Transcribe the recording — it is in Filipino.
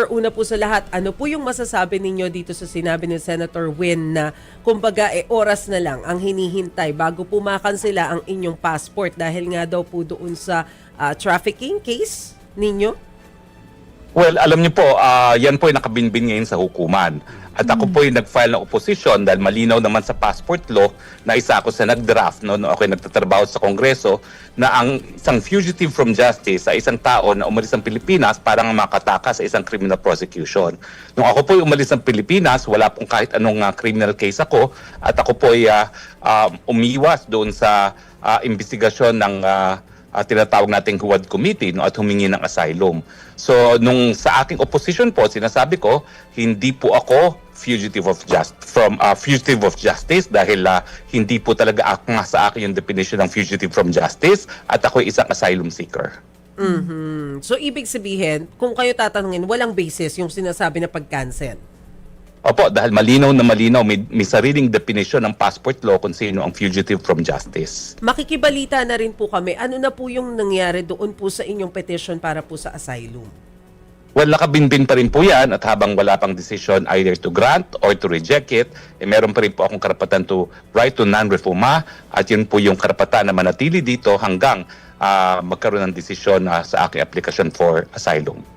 Senator, una po sa lahat, ano po yung masasabi ninyo dito sa sinabi ni Senator Win na kumbaga eh, oras na lang ang hinihintay bago po makansela ang inyong passport dahil nga daw po doon sa ah, trafficking case ninyo? Well, alam niyo po, ah, yan po ay nakabinbin ngayon sa hukuman. At ako po ay nag-file ng opposition dahil malinaw naman sa passport law na isa ako sa nag-draft no, no ako ay nagtatrabaho sa Kongreso na ang isang fugitive from justice sa isang tao na umalis ng Pilipinas para nga makataka sa isang criminal prosecution. Nung ako po ay umalis ng Pilipinas, wala pong kahit anong ah, criminal case ako at ako po ay ah, ah, umiwas doon sa ah, investigasyon ng ah, uh, tinatawag nating Huwad Committee no, at humingi ng asylum. So, nung sa aking opposition po, sinasabi ko, hindi po ako fugitive of just from uh, fugitive of justice dahil uh, hindi po talaga ak- nga sa akin yung definition ng fugitive from justice at ako isang asylum seeker. Mhm. So, ibig sabihin, kung kayo tatanungin, walang basis yung sinasabi na pag-cancel. Opo, dahil malinaw na malinaw, may, may sariling definition ng passport law kung sino ang fugitive from justice. Makikibalita na rin po kami, ano na po yung nangyari doon po sa inyong petition para po sa asylum? Well, nakabinbin pa rin po yan at habang wala pang decision either to grant or to reject it, eh, meron pa rin po akong karapatan to right to non-refuma at yun po yung karapatan na manatili dito hanggang ah, magkaroon ng desisyon ah, sa aking application for asylum.